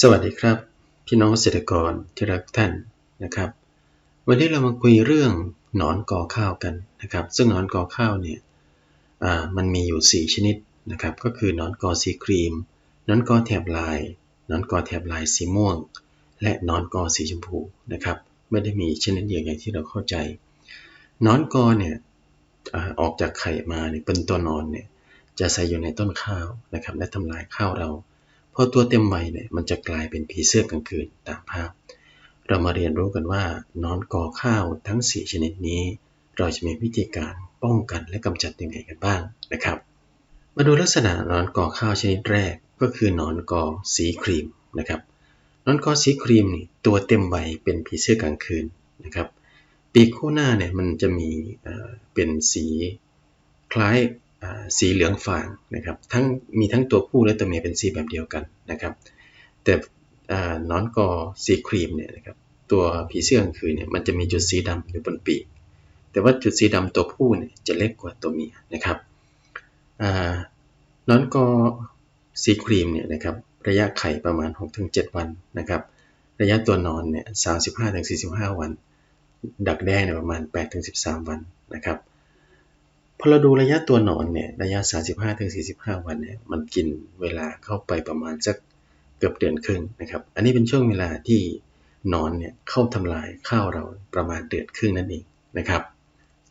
สวัสดีครับ พี่น้องเกษตรกรที่รักท่านนะครับ วันนี้เรามาคุยเรื่องหนอนกอข้าวกันนะครับ ซึ่งหนอนกอข้าวเนี่ยมันมีอยู่ 4 ชนิดนะครับ ก็คือหนอนกอสีครีมหนอนกอแถบลายหนอนกอแถบลายสีม่วง และหนอนกอสีชมพูนะครับไม่ได้มีชนิดเดียวอย่างที่เราเข้าใจหนอนกอเนี่ยออกจากไข่มาเนี่ยเป็นตัวนอนเนี่ยจะใส่อยู่ในต้นข้าวนะครับและทำลายข้าวเรา พอตัวเต็มวัยเนี่ยมันจะกลายเป็นผีเสื้อกลางคืนตามภาพ เรามาเรียนรู้กันว่านอนกอข้าวทั้ง 4 ชนิดนี้ เราจะมีวิธีการป้องกันและกำจัดยังไงกันบ้างนะครับ มาดูลักษณะนอนกอข้าวชนิดแรกก็คือนอนกอสีครีมนะครับนอนกอสีครีมนี่ตัวเต็มวัยเป็นผีเสื้อกลางคืนนะครับปีกคู่หน้าเนี่ยมันจะมีเป็นสีคล้าย สีเหลืองฝางนะครับทั้งมีทั้งตัวผู้และตัวเมียเป็นสีแบบเดียวกันนะครับ แต่นอนกอสีครีมเนี่ยนะครับตัวผีเสื้อกลางคืนเนี่ยมันจะมีจุดสีดำอยู่บนปีกแต่ว่าจุดสีดำตัวผู้เนี่ยจะเล็กกว่าตัวเมียนะครับนอนกอสีครีมเนี่ยนะครับระยะไข่ประมาณ 6-7 วันนะครับ ระยะตัวนอนเนี่ย35-45วัน ดักแด้เนี่ยประมาณ8-13วันนะครับ พอเราดูระยะตัวหนอนเนี่ยระยะ 35-45 วันเนี่ยมันกินเวลาเข้าไปประมาณสักเกือบเดือนครึ่งนะครับ อันนี้เป็นช่วงเวลาที่หนอนเนี่ยเข้าทำลายข้าวเราประมาณเดือนครึ่งนั่นเองนะครับ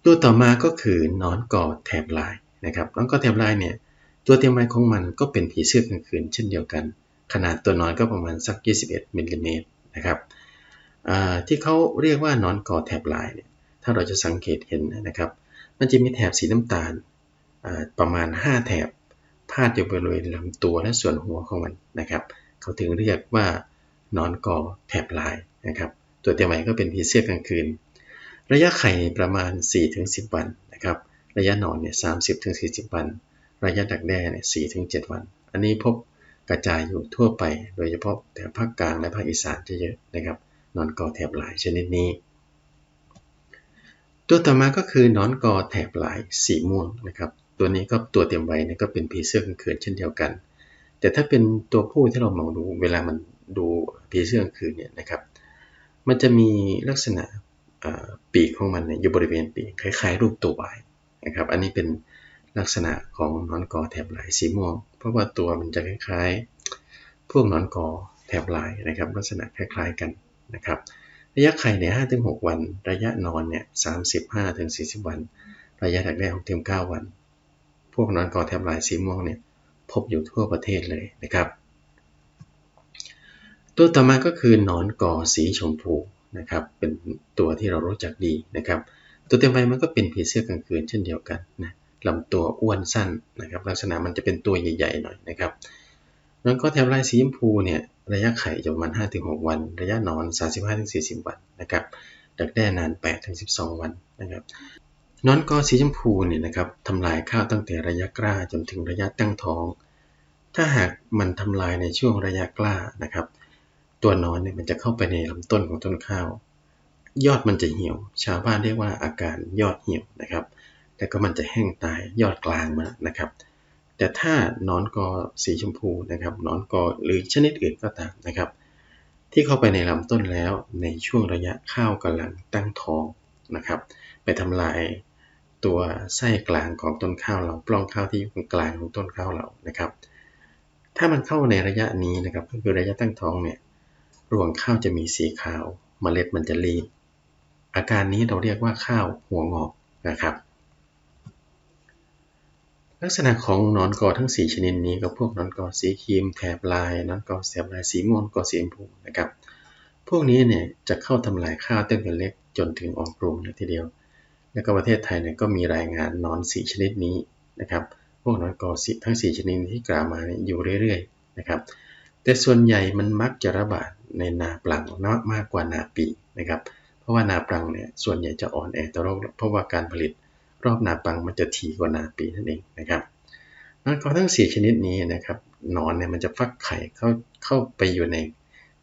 ตัวต่อมาก็คือนอนกอดแถบลายนะครับนอนกอดแถบลายเนี่ยตัวเทียมไม้ของมันก็เป็นผีเสื้อกลางคืนเช่นเดียวกัน ขนาดตัวนอนก็ประมาณสัก 21มิลลิเมตรนะครับที่เขาเรียกว่านอนกอแถบลายเนี่ยถ้าเราจะสังเกตเห็นนะครับ มันจะมีแถบสีน้ำตาลประมาณ 5 แถบพาดอยู่บริเวณลำตัวและส่วนหัวของมันนะครับ เขาถึงเรียกว่านอนกอแถบลายนะครับ ตัวเตียใหม่ก็เป็นผีเสื้อกลางคืน ระยะไข่ประมาณ 4-10 วันนะครับ ระยะนอนเนี่ย30-40วัน ระยะดักแด้เนี่ย4-7วัน อันนี้พบกระจายอยู่ทั่วไป โดยเฉพาะแถบภาคกลางและภาคอีสานจะเยอะนะครับ นอนกอแถบลายชนิดนี้ ตัวต่อมาก็คือนอนกอแถบลายสีม่วงนะครับ ตัวนี้ก็ตัวเต็มวัยนี่ก็เป็นผีเสื้อกลางคืนเช่นเดียวกัน แต่ถ้าเป็นตัวผู้ที่เรามองดูเวลามันดูผีเสื้อกลางคืนเนี่ยนะครับ มันจะมีลักษณะปีกของมันเนี่ยอยู่บริเวณปีกคล้ายๆ รูปตัววายนะครับ อันนี้เป็นลักษณะของนอนกอแถบลายสีม่วง เพราะว่าตัวมันจะคล้ายๆ พวกนอนกอแถบลายนะครับ ลักษณะคล้าย ๆกันนะครับ ระยะไข่เนี่ยห้าถึงหกวัน ระยะนอนเนี่ยสามสิบห้าถึงสี่สิบวัน ระยะแรกแรกหกถึงเก้าวัน พวกนอนกอแทบลายสีม่วงเนี่ยพบอยู่ทั่วประเทศเลยนะครับ ตัวต่อมาก็คือนอนกอสีชมพูนะครับ เป็นตัวที่เรารู้จักดีนะครับ ตัวเต็มไปมันก็เป็นผีเสื้อกลางคืนเช่นเดียวกันนะลำตัวอ้วนสั้นนะครับ ลักษณะมันจะเป็นตัวใหญ่ๆหน่อยนะครับ นอนกอแถบลายสีชมพูเนี่ยระยะไข่จะประมาณ5-6 วัน ระยะนอน 35-40 วันนะครับดักแด้นาน 8-12 วันนะครับนอนกอสีชมพูเนี่ยนะครับทำลายข้าวตั้งแต่ระยะกล้าจนถึงระยะตั้งท้อง ถ้าหากมันทำลายในช่วงระยะกล้านะครับ ตัวนอนเนี่ยมันจะเข้าไปในลำต้นของต้นข้าว ยอดมันจะเหี่ยว ชาวบ้านเรียกว่าอาการยอดเหี่ยวนะครับแล้วก็มันจะแห้งตายยอดกลางมานะครับ แต่ถ้านอนกอสีชมพูนะครับนอนกอหรือชนิดอื่นก็ตามนะครับ ที่เข้าไปในลำต้นแล้วในช่วงระยะข้าวกำลังตั้งท้องนะครับ ไปทำลายตัวไส้กลางของต้นข้าวเราปล้องข้าวที่อยู่กลางของต้นข้าวเรานะครับ ถ้ามันเข้าในระยะนี้นะครับก็คือระยะตั้งท้องเนี่ยรวงข้าวจะมีสีขาวมเมล็ดมันจะรีบอาการนี้เราเรียกว่าข้าวหัวงอกนะครับ ลักษณะของนอนกอทั้ง 4 ชนิดนี้ก็พวกนอนกอสีครีมแถบลายนอนกอแถบลายสีม่วงกอสีชมพูนะครับ พวกนี้เนี่ยจะเข้าทำลายข้าวตั้งแต่เล็กจนถึงออกรวงเลยทีเดียว แล้วก็ประเทศไทยเนี่ยก็มีรายงานนอนสีชนิดนี้นะครับ พวกนอนกอสีทั้ง 4 ชนิดที่กล่าวมาอยู่เรื่อยๆนะครับ แต่ส่วนใหญ่มันมักจะระบาดในนาปลังมากกว่านาปีนะครับ เพราะว่านาปลังเนี่ยส่วนใหญ่จะอ่อนแอต่อโรคเพราะว่าการผลิต รอบนาปังมันจะถี่กว่านาปีนั่นเองนะครับนันก็ทั้ง 4 ชนิดนี้นะครับนอนเนี่ยมันจะฟักไข่เข้าเข้าไปอยู่ใน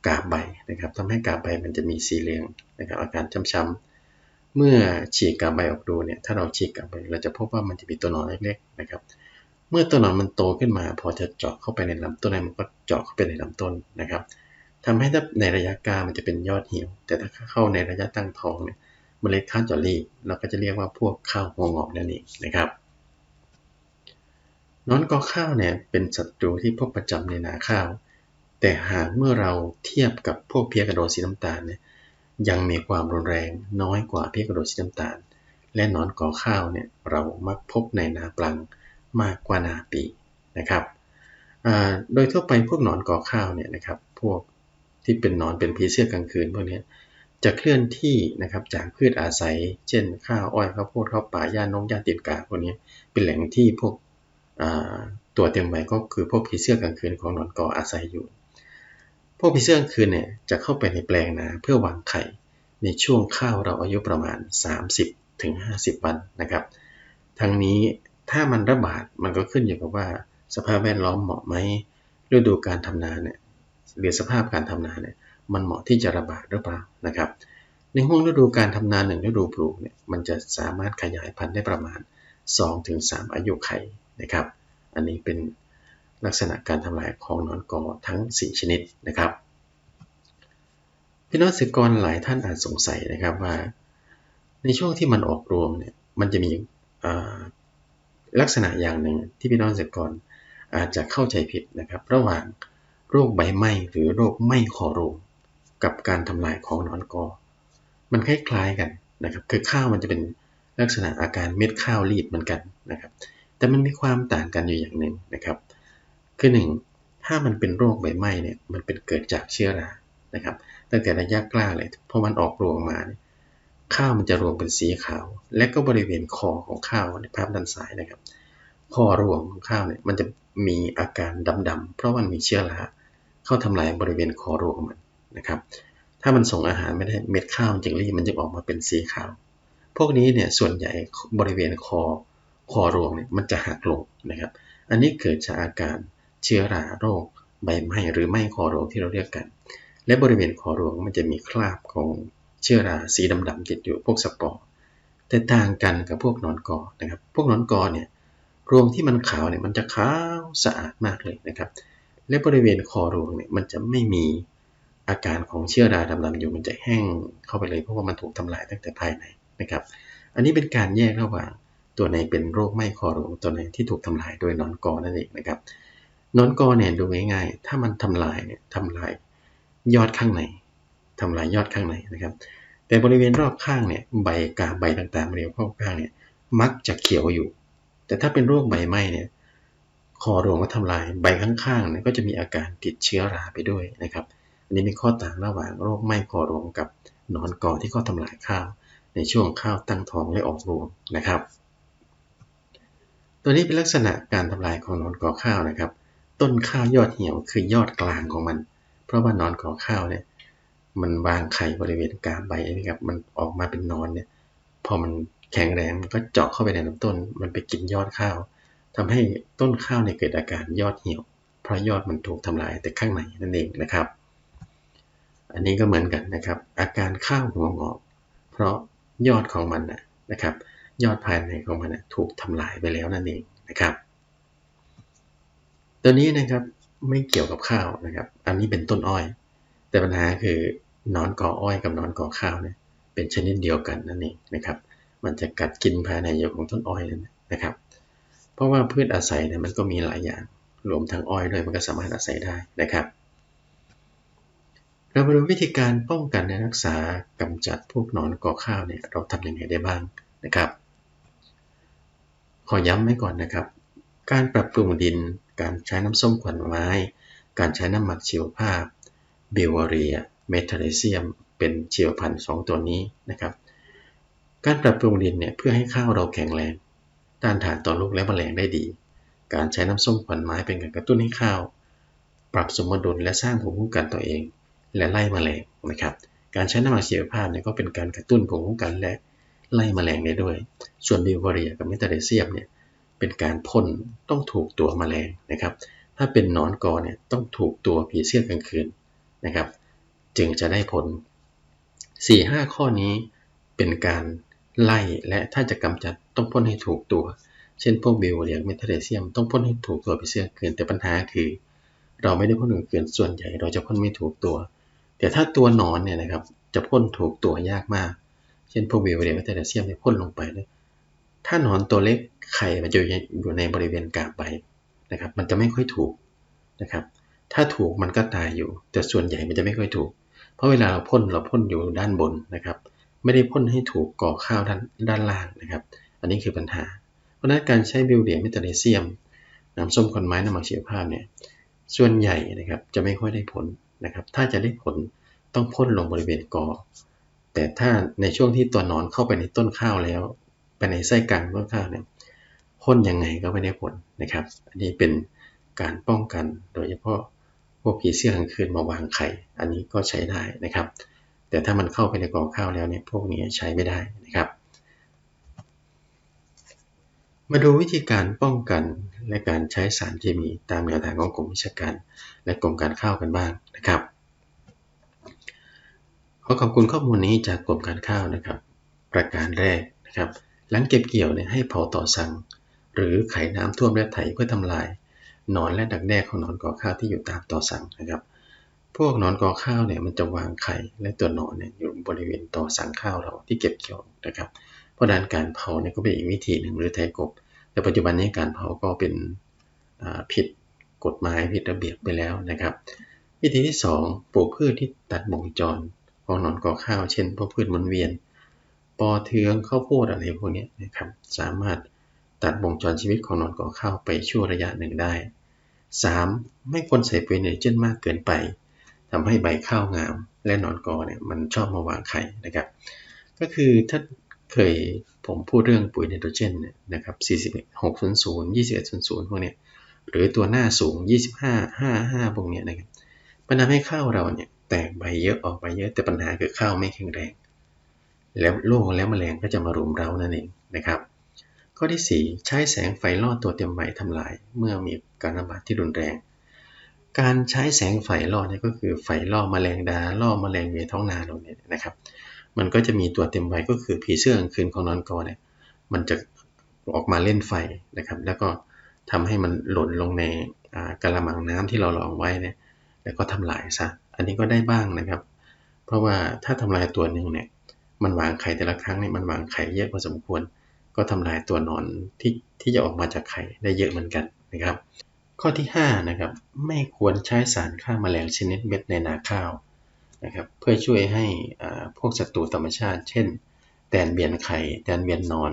กาบใบนะครับทำให้กาบใบมันจะมีสีเหลืองนะครับอาการช้ำๆเมื่อฉีกกาบใบออกดูเนี่ยถ้าเราฉีกกาบใบเราจะพบว่ามันจะมีตัวนอนเล็กๆนะครับเมื่อต้นหนอนมันโตขึ้นมา พอจะเจาะเข้าไปในลำต้นมันก็เจาะเข้าไปในลำต้นนะครับทำให้ถ้าในระยะกลางมันจะเป็นยอดเหี่ยว แต่ถ้าเข้าในระยะตั้งท้องเนี่ย เมล็ดข้าวจะรีบเราก็จะเรียกว่าพวกข้าวหัวงอกนั่นเองนะครับนอนกอข้าวเนี่ยเป็นศัตรูที่พบประจำในนาข้าว แต่หากเมื่อเราเทียบกับพวกเพียกระโดดสีน้ำตาลเนี่ยยังมีความรุนแรงน้อยกว่าเพียกระโดดสีน้ำตาล และนอนกอข้าวเนี่ยเรามักพบในนาปลังมากกว่านาปีนะครับโดยทั่วไปพวกหนอนกอข้าวเนี่ยนะครับพวกที่เป็นนอนเป็นผีเสื้อกลางคืนพวกนี้ จะเคลื่อนที่นะครับจากพืชอาศัย เช่น ข้าวอ้อยข้าวโพดข้าวป่าหญ้านงหญ้าติดกาพวกนี้เป็นแหล่งที่พวกตัวเต็มใบก็คือพวกผีเสื้อกลางคืนของหนอนกออาศัยอยู่ พวกผีเสื้อกลางคืนเนี่ยจะเข้าไปในแปลงนาเพื่อวางไข่ในช่วงข้าวเราอายุประมาณ 30-50ถึงวันนะครับ ทั้งนี้ถ้ามันระบาดมันก็ขึ้นอยู่กับว่าสภาพแวดล้อมเหมาะไหมฤดูการทำนาเนี่ยหรือสภาพการทำนาเนี่ย มันเหมาะที่จะระบาดหรือเปล่านะครับ ในห่วงฤดูการทำนาหนึ่งฤดูปลูกเนี่ยมันจะสามารถขยายพันธุ์ได้ประมาณ 2-3 อายุไขนะครับ อันนี้เป็นลักษณะการทำลายของนอนกอทั้ง 4 ชนิดนะครับ พี่น้องเกษตรกรหลายท่านอาจสงสัยนะครับว่า ในช่วงที่มันออกรวงเนี่ยมันจะมีลักษณะอย่างหนึ่งที่พี่น้องเกษตรกรอาจจะเข้าใจผิดนะครับ ระหว่างโรคใบไหม้หรือโรคไหม้คอรวง กับการทำลายของนอนกอ มันคล้ายๆกันนะครับ คือข้าวมันจะเป็นลักษณะอาการเม็ดข้าวรีบเหมือนกันนะครับ แต่มันมีความต่างกันอยู่อย่างหนึ่งนะครับ คือหนึ่งถ้ามันเป็นโรคใบไหม้เนี่ย มันเป็นเกิดจากเชื้อรา นะครับ ตั้งแต่ระยะกล้าเลย พอมันออกรวงมาเนี่ยข้าวมันจะรวงเป็นสีขาว และก็บริเวณคอของข้าวในภาพด้านซ้ายนะครับ คอรวงของข้าวเนี่ยมันจะมีอาการดำๆ เพราะมันมีเชื้อราเข้าทำลายบริเวณคอรวงมัน นะครับ ถ้ามันส่งอาหารไม่ได้เม็ดข้าวจึงรีบมันจึงออกมาเป็นสีขาว พวกนี้เนี่ยส่วนใหญ่บริเวณคอคอรวงเนี่ยมันจะหักลงนะครับ อันนี้เกิดจากอาการเชื้อราโรคใบไหม้หรือไหม้คอรวงที่เราเรียกกัน และบริเวณคอรวงมันจะมีคราบของเชื้อราสีดำๆติดอยู่พวกสปอร์แต่ต่างกันกับพวกนอนกอนะครับ พวกนอนกอเนี่ยรวงที่มันขาวเนี่ยมันจะขาวสะอาดมากเลยนะครับ และบริเวณคอรวงเนี่ยมันจะไม่มี อาการของเชื้อราดำๆอยู่มันจะแห้งเข้าไปเลยเพราะว่ามันถูกทำลายตั้งแต่ภายในนะครับ อันนี้เป็นการแยกระหว่างตัวไหนเป็นโรคไม้คอรวงตัวไหนที่ถูกทำลายโดยนอนกอนั่นเองนะครับนอนกอเนี่ยดูง่ายๆ ถ้ามันทำลายเนี่ยทำลายยอดข้างในทำลายยอดข้างในนะครับ แต่บริเวณรอบข้างเนี่ยใบกาใบต่างๆบริเวณรอบข้างเนี่ยมักจะเขียวอยู่ แต่ถ้าเป็นโรคใบไหม้เนี่ยคอรวงก็ทำลายใบข้างๆเนี่ยก็จะมีอาการติดเชื้อราไปด้วยนะครับ อันนี้มีข้อต่างระหว่างโรคไหม้คอรวงกับหนอนกอที่เขาทำลายข้าว ในช่วงข้าวตั้งท้องและออกรวงนะครับ ตัวนี้เป็นลักษณะการทำลายของหนอนกอข้าวนะครับ ต้นข้าวยอดเหี่ยวคือยอดกลางของมัน เพราะว่านอนกอข้าวเนี่ยมันวางไข่บริเวณกลาบใบนะครับมันออกมาเป็นนอนเนี่ยพอมันแข็งแรงมันก็เจาะเข้าไปในลำต้น มันไปกินยอดข้าวทำให้ต้นข้าวเนี่ยเกิดอาการยอดเหี่ยว เพราะยอดมันถูกทำลายแต่ข้างในนั่นเองนะครับ อันนี้ก็เหมือนกันนะครับ อาการข้าวหัวงอก เพราะยอดของมันนะครับ ยอดภายในของมันถูกทำลายไปแล้วนั่นเองนะครับ ตัวนี้นะครับไม่เกี่ยวกับข้าวนะครับ อันนี้เป็นต้นอ้อย แต่ปัญหาคือนอนกออ้อยกับนอนกอข้าวเนี่ยเป็นชนิดเดียวกันนั่นเองนะครับ มันจะกัดกินภายในเยของต้นอ้อยนั่นนะครับ เพราะว่าพืชอาศัยเนี่ยมันก็มีหลายอย่างรวมทั้งอ้อยด้วยมันก็สามารถอาศัยได้นะครับ เรามาดูวิธีการป้องกันและรักษากำจัดพวกหนอนก่อข้าวเนี่ยเราทำยังไงได้บ้างนะครับ ขอย้ำไว้ก่อนนะครับ การปรับปรุงดิน การใช้น้ำส้มขวัญไม้ การใช้น้ำหมักชีวภาพเบลวเรียเมทาเลเซียม เป็นชีวพันธุ์สองตัวนี้นะครับ การปรับปรุงดินเนี่ยเพื่อให้ข้าวเราแข็งแรงต้านทานต่อโรคและแมลงได้ดี การใช้น้ำส้มขวัญไม้เป็นการกระตุ้นให้ข้าว ปรับสมดุลและสร้างภูมิคุ้มกันตัวเอง และไล่มแมลงนะครับ การใช้น้ำมันชีวภาพเนี่ยก็เป็นการกระตุ้นภูมิคุ้มกันและไล่มแมลงได้ด้วย ส่วนบิวเวเรียกับเมตาเดเซียมเนี่ยเป็นการพ่นต้องถูกตัวมแมลงนะครับ ถ้าเป็นนอนกอเนี่ยต้องถูกตัวผีเสื้อกลางคืนนะครับ จึงจะได้ผล 4-5 ข้อนี้เป็นการไล่และถ้าจะกำจัดต้องพ่นให้ถูกตัว เช่นพวกบิวเรียกเมทาเดเซียมต้องพ่นให้ถูกตัวผีเสื้อเกินแต่ปัญหาคือ เราไม่ได้พ่นเกินส่วนใหญ่เราจะพ่นไม่ถูกตัว แต่ถ้าตัวนอนเนี่ยนะครับจะพ่นถูกตัวยากมาก เช่นพวกบิวเรียกเมทาเดเซียมเนี่ยพ่นลงไปเลยถ้าหนอนตัวเล็กไข่มันจะอยู่ในบริเวณกาบใบนะครับ มันจะไม่ค่อยถูกนะครับ ถ้าถูกมันก็ตายอยู่ แต่ส่วนใหญ่มันจะไม่ค่อยถูก เพราะเวลาเราพ่นเราพ่นอยู่ด้านบนนะครับ ไม่ได้พ่นให้ถูกก่อข้าวด้านด้านล่างนะครับ อันนี้คือปัญหา เพราะนั้นการใช้บิวเดียมิตาเลเซียมน้ำส้มคนไม้น้ำมันชีวภาพเนี่ยส่วนใหญ่นะครับจะไม่ค่อยได้ผล นะครับ ถ้าจะได้ผลต้องพ่นลงบริเวณกอ แต่ถ้าในช่วงที่ตัวนอนเข้าไปในต้นข้าวแล้ว ไปในไส้กลางต้นข้าวเนี่ยพ่นยังไงก็ไม่ได้ผลนะครับ อันนี้เป็นการป้องกันโดยเฉพาะพวกผีเสื้อกลางคืนมาวางไข่ อันนี้ก็ใช้ได้นะครับ แต่ถ้ามันเข้าไปในกองข้าวแล้วเนี่ยพวกนี้ใช้ไม่ได้นะครับ มาดูวิธีการป้องกันและการใช้สารเคมีตามแนวทางของกรมวิชาการ และกรมการข้าวกันบ้าง นะครับขอขอบคุณข้อมูลนี้จากกรมการข้าวนะครับ ประการแรกนะครับ หลังเก็บเกี่ยวเนี่ยให้เผาต่อสั่ง หรือไขน้ำท่วมและไถเพื่อทำลายนอนและดักแด้ของนอนกอข้าวที่อยู่ตามต่อสั่งนะครับ พวกนอนกอข้าวเนี่ยมันจะวางไข่และตัวนอนเนี่ยอยู่บริเวณต่อสั่งข้าวเราที่เก็บเกี่ยวนะครับ เพราะนั้นการเผาเนี่ยก็เป็นอีกวิธีหนึ่งหรือไถกบ แต่ปัจจุบันนี้การเผาก็เป็นผิดกฎหมายผิดระเบียบไปแล้วนะครับ วิธีที่ 2 ปลูกพืชที่ตัดวงจรของหนอนกอข้าว เช่นพวกพืชมนเวียน ปอเทืองข้าวโพดอะไรพวกนี้นะครับ สามารถตัดวงจรชีวิตของหนอนกอข้าวไปชั่วระยะหนึ่งได้ 3. ไม่ควรใส่ปุ๋ยไนเจนมากเกินไปทำให้ใบข้าวงาม และหนอนกอเนี่ยมันชอบมาวางไข่นะครับ ก็คือถ้าเคยผมพูดเรื่องปุ๋ยไนโตรเจนเนี่ยนะครับ4600 2100 พวกเนี้ยหรือตัวหน้าสูง 25 55 พวกเนี้ยนะครับ มันทำให้ข้าวเราเนี่ยแตกใบเยอะออกใบเยอะแต่ปัญหาคือข้าวไม่แข็งแรง แล้วโรคและแมลงก็จะมารุมเรานั่นเองนะครับ ข้อที่ 4 ใช้แสงไฟล่อตัวเต็มใบทำลาย เมื่อมีการระบาดที่รุนแรง การใช้แสงไฟล่อเนี่ยก็คือไฟล่อมแมลงดาล่อมแมลงในท้องนาเราเนี่ยนะครับ มันก็จะมีตัวเต็มใบก็คือผีเสื้อกลางคืนของนอนกอเนี่ยมันจะออกมาเล่นไฟนะครับ แล้วก็ทำให้มันหล่นลงในกระมังน้ำที่เราลองไว้เนี่ย แล้วก็ทำลายซะ อันนี้ก็ได้บ้างนะครับ เพราะว่าถ้าทำลายตัวหนึ่งเนี่ย มันวางไข่แต่ละครั้งเนี่ยมันวางไข่เยอะพอสมควร ก็ทำลายตัวนอนที่ที่จะออกมาจากไข่ได้เยอะเหมือนกันนะครับ ข้อที่5นะครับไม่ควรใช้สารฆ่ามาแมลงชนิดเม็ดในนาข้าวนะครับเพื่อช่วยให้พวกศัตรูธรรมชาติ เช่น แตนเบียนไข่แตนเบียนนอน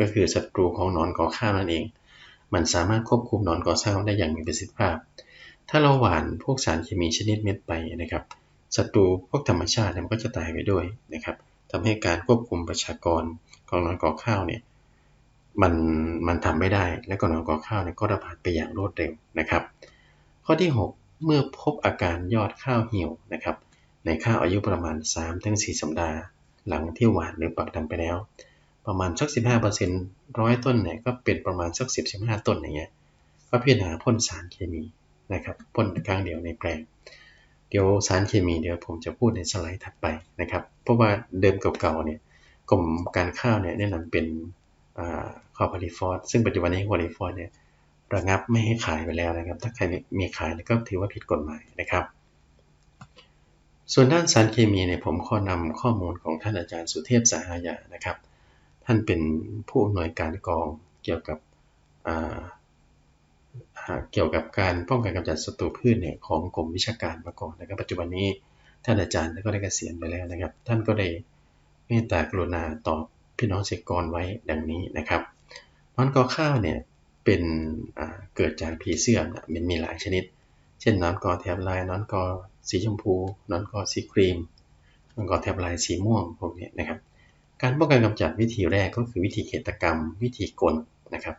ก็คือศัตรูของนอนก่อข้าวนั่นเอง มันสามารถควบคุมนอนก่อข้าวได้อย่างมีประสิทธิภาพ ถ้าเราหว่านพวกสารเคมีชนิดเม็ดไปนะครับศัตรูพวกธรรมชาติมันก็จะตายไปด้วยนะครับทำให้การควบคุมประชากรของนอนกอข้าวเนี่ยมันมันทำไม่ได้และก็นอนกอข้าวเนี่ยก็ระบาดไปอย่างรวดเร็วนะครับ ข้อที่ 6 เมื่อพบอาการยอดข้าวเหี่ยวนะครับ ในข้าวอายุประมาณ 3-4 สัปดาห์ หลังที่หวานหรือปักดำไปแล้ว ประมาณสัก 15%ร้อยต้นเนี่ยก็เป็นประมาณสัก 10-15 ต้นอย่างเงี้ยก็พิจารณาพ่นสารเคมี นะครับพ่นครั้งเดียวในแปลง เดี๋ยวสารเคมีเดี๋ยวผมจะพูดในสไลด์ถัดไปนะครับ เพราะว่าเดิมเก่าๆเนี่ยกรมการข้าวเนี่ยแนะนำเป็นคอพาริฟอร์ซึ่งปัจจุบันนี้คอพาริฟอร์เนี่ยระงับไม่ให้ขายไปแล้วนะครับ ถ้าใครมีขายก็ถือว่าผิดกฎหมายนะครับ ส่วนด้านสารเคมีเนี่ยผมขอนำข้อมูลของท่านอาจารย์สุเทพสาหายานะครับ ท่านเป็นผู้อำนวยการกองเกี่ยวกับ เกี่ยวกับการป้องกันกำจัดศัตรูพืชเนี่ยของกรมวิชาการมาก่อนนะครับ ปัจจุบันนี้ท่านอาจารย์ก็ได้เกษียณไปแล้วนะครับ ท่านก็ได้เมตตากรุณาตอบพี่น้องเกษตรกรไว้ดังนี้นะครับนอนกอข้าวเนี่ยเป็นเกิดจากผีเสื้อมันมีหลายชนิด เช่นนอนกอแถบลายนอนกอสีชมพูนอนกอสีครีมนอนกอแถบลายสีม่วงพวกนี้นะครับ การป้องกันกำจัดวิธีแรกก็คือวิธีเกตกรรม วิธีกลนะครับ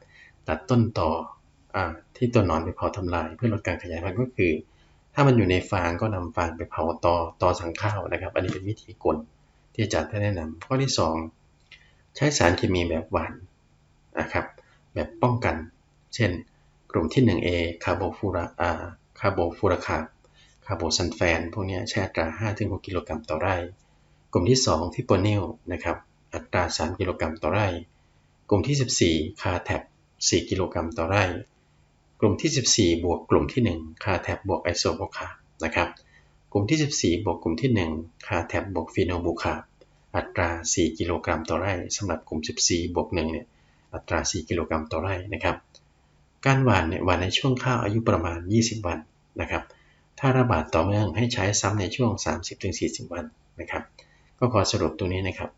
ตัดต้นต่อ ที่ตัวนอนไปเผาทำลาย เพื่อลดการขยายพันธุ์ก็คือ ถ้ามันอยู่ในฟางก็นำฟางไปเผาต่อตอสังข้าวนะครับ อันนี้เป็นวิธีกลที่อาจารย์ท่านแนะนำข้อที่ 2 ใช้สารเคมีแบบหวานนะครับแบบป้องกัน เช่น กลุ่มที่ 1A คาร์โบฟูราอาคาร์โบฟูราคาคาร์โบซันแฟน พวกนี้ใช้อัตรา 5-6 กิโลกรัมต่อไร่ กลุ่มที่ 2 ฟิโปนิลนะครับอัตรา 3 กิโลกรัมต่อไร่ กลุ่มที่ 14 คาแท็บ4กิโลกรัมต่อไร่ กลุ่มที่ 14 บวกกลุ่มที่ 1 คาแทบบวกไอโซโบคานะครับ กลุ่มที่ 14 บวกกลุ่มที่ 1 คาแทบบวกฟีโนบูคาอัตรา 4 กิโลกรัมต่อไร่สำหรับกลุ่ม 14 บวก1เนี่ย อัตรา 4 กิโลกรัมต่อไร่นะครับ การหว่านเนี่ยหว่านในช่วงข้าวอายุประมาณ 20 วันนะครับ ถ้าระบาดต่อเนื่องให้ใช้ซ้ำในช่วง 30-40 วันนะครับ ก็ขอสรุปตรงนี้นะครับ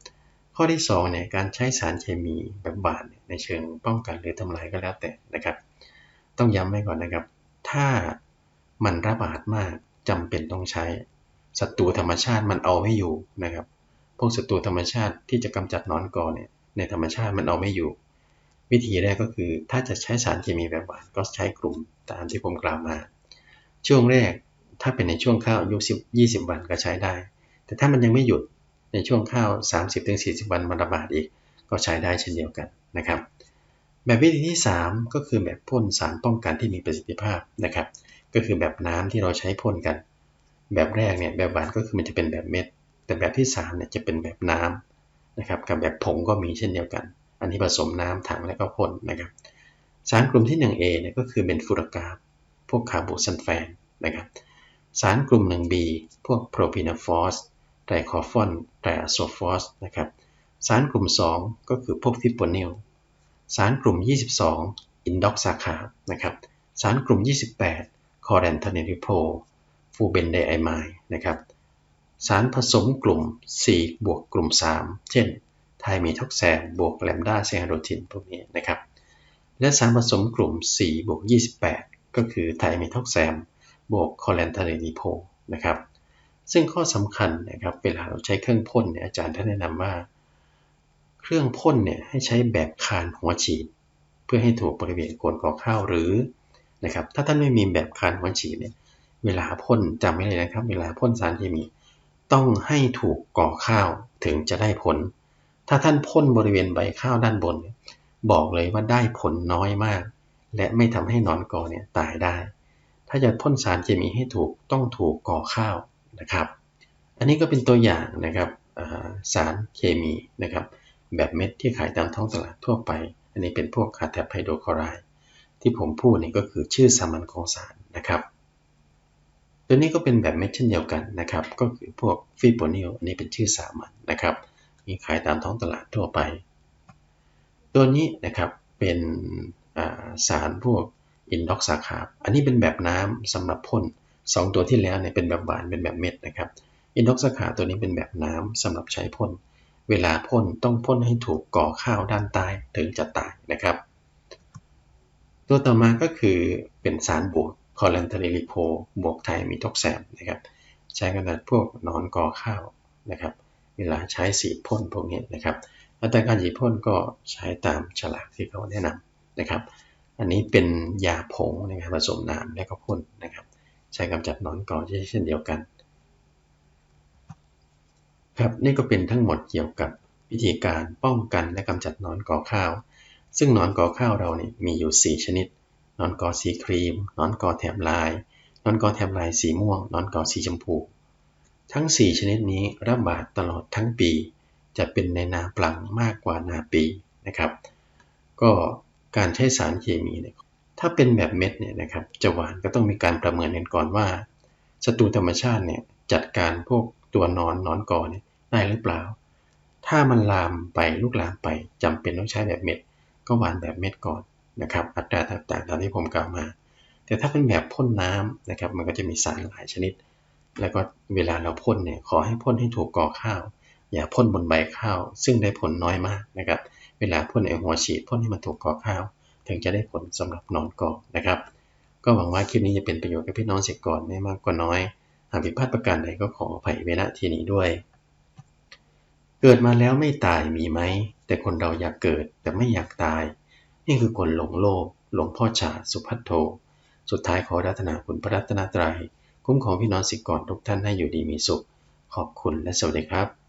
ข้อที่2เนี่ยการใช้สารเคมีแบบบาดในเชิงป้องกันหรือทำลายก็แล้วแต่นะครับ ต้องย้ำไว้ก่อนนะครับ ถ้ามันระบาดมากจำเป็นต้องใช้ศัตรูธรรมชาติมันเอาไม่อยู่นะครับ พวกศัตรูธรรมชาติที่จะกำจัดนอนกอเนี่ยในธรรมชาติมันเอาไม่อยู่ วิธีแรกก็คือ ถ้าจะใช้สารเคมีแบบหวานก็ใช้กลุ่มตามที่ผมกล่าวมา ช่วงแรกถ้าเป็นในช่วงข้าวอายุ10 20วันก็ใช้ได้ แต่ถ้ามันยังไม่หยุดในช่วงข้าว 30-40 วันมันระบาดอีก ก็ใช้ได้เช่นเดียวกันนะครับ แบบวิธีที่ 3 ก็คือแบบพ่นสารป้องกันที่มีประสิทธิภาพนะครับ ก็คือแบบน้ำที่เราใช้พ่นกัน แบบแรกเนี่ยแบบหวานก็คือมันจะเป็นแบบเม็ด แต่แบบที่3เนี่ยจะเป็นแบบน้ำนะครับกับแบบผงก็มีเช่นเดียวกัน อันนี้ผสมน้ำถังแล้วก็พ่นนะครับ สารกลุ่มที่ 1A เนี่ยก็คือเป็นฟูรากาบพวกคาร์บูซันแฟนนะครับ สารกลุ่ม 1B พวกโพรพีนาฟอสไตรคอฟอนไตรอะโซฟอสนะครับ สารกลุ่ม 2 ก็คือพวกฟิปโปนิล สารกลุ่ม 22 อินด็อกซาคานะครับสารกลุ่ม 28 คอแรนทานิริโพฟูเบนไดไอไมด์นะครับสารผสมกลุ่ม 4 บวกกลุ่ม 3 เช่น ไทมีท็อกแซมบวกแลมดาเซฮาโรทินพวกนี้นะครับ และสารผสมกลุ่ม 4 บวก 28 ก็คือไทมีท็อกแซมบวกคอแลนทาเรนีโพนะครับซึ่งข้อสำคัญนะครับเวลาเราใช้เครื่องพ่นเนี่ยอาจารย์ท่านแนะนำว่า เครื่องพ่นเนี่ยให้ใช้แบบคานหัวฉีด เพื่อให้ถูกบริเวณโคนกอข้าวหรือนะครับถ้าท่านไม่มีแบบคานหัวฉีดเนี่ยเวลาพ่นจำไว้เลยนะครับ เวลาพ่นสารเคมี ต้องให้ถูกก่อข้าวถึงจะได้ผล ถ้าท่านพ่นบริเวณใบข้าวด้านบน บอกเลยว่าได้ผลน้อยมาก และไม่ทำให้นอนกอเนี่ยตายได้ ถ้าจะพ่นสารเคมีให้ถูกต้องถูกก่อข้าวนะครับ อันนี้ก็เป็นตัวอย่างนะครับสารเคมีนะครับ แบบเม็ดที่ขายตามท้องตลาดทั่วไป อันนี้เป็นพวกคาร์แทปไฮโดรคลอไรด์ที่ผมพูดนี่ก็คือชื่อสามัญของสารนะครับ ตัวนี้ก็เป็นแบบเม็ดเช่นเดียวกันนะครับ ก็คือพวกฟิโปนิลอันนี้เป็นชื่อสามัญนนะครับมีขายตามท้องตลาดทั่วไป ตัวนี้นะครับเป็นสารพวกอินด็อกซาคาบอันนี้เป็นแบบน้ำสำหรับพ่น2 ตัวที่แล้วเนี่ยเป็นแบบหวานเป็นแบบเม็ดนะครับอินด็อกซาคาตัวนี้เป็นแบบน้ำสำหรับใช้พ่น เวลาพ่นต้องพ่นให้ถูกก่อข้าวด้านใต้ถึงจะตายนะครับ ตัวต่อมาก็คือเป็นสารบวกคอแลนทริลิโพบวกไทมีทอกแซมนะครับ ใช้กันในพวกนอนก่อข้าวนะครับ เวลาใช้สีพ่นพวกนี้นะครับอัตราการสีพ่นก็ใช้ตามฉลากที่เขาแนะนำนะครับ อันนี้เป็นยาผงนะครับผสมน้ำและก็พ่นนะครับ ใช้กำจัดนอนก่อเช่นเดียวกัน ครับนี่ก็เป็นทั้งหมดเกี่ยวกับวิธีการป้องกันและกำจัดนอนกอข้าว ซึ่งนอนกอข้าวเรานี่มีอยู่ 4 ชนิด นอนกอสีครีม นอนกอแถบลาย นอนกอแถบลายสีม่วง นอนกอสีชมพู ทั้ง 4 ชนิดนี้ระบาดตลอดทั้งปี จะเป็นในนาปลังมากกว่านาปีนะครับ ก็การใช้สารเคมีเนี่ยถ้าเป็นแบบเม็ดเนี่ยนะครับจะหวานก็ต้องมีการประเมินกันก่อนว่าศัตรูธรรมชาติเนี่ยจัดการพวก ตัวนอนนอนกอเนี่ยได้หรือเปล่า ถ้ามันลามไปลูกลามไปจำเป็นต้องใช้แบบเม็ด ก็หวานแบบเม็ดก่อนนะครับ อัตราต่างๆตามที่ผมกล่าวมา แต่ถ้าเป็นแบบพ่นน้ำนะครับ มันก็จะมีสารหลายชนิด แล้วก็เวลาเราพ่นเนี่ยขอให้พ่นให้ถูกก่อข้าว อย่าพ่นบนใบข้าว ซึ่งได้ผลน้อยมากนะครับ เวลาพ่นไอหัวฉีดพ่นให้มันถูกก่อข้าว ถึงจะได้ผลสำหรับนอนก่อนะครับ ก็หวังว่าคลิปนี้จะเป็นประโยชน์กับพี่น้องเสียก่อนไม่มากกว่าน้อย หากผิดพลาดประการใดก็ขออภัยเวลาทีนี้ด้วย เกิดมาแล้วไม่ตายมีไหม แต่คนเราอยากเกิดแต่ไม่อยากตาย นี่คือคนหลงโลก หลงพ่อชาสุพัทโท สุดท้ายขอรัตนาคุณพระรัตนตรยัย คุ้มของพี่น้องสิกรทุกท่านให้อยู่ดีมีสุข ขอบคุณและสวัสดีครับ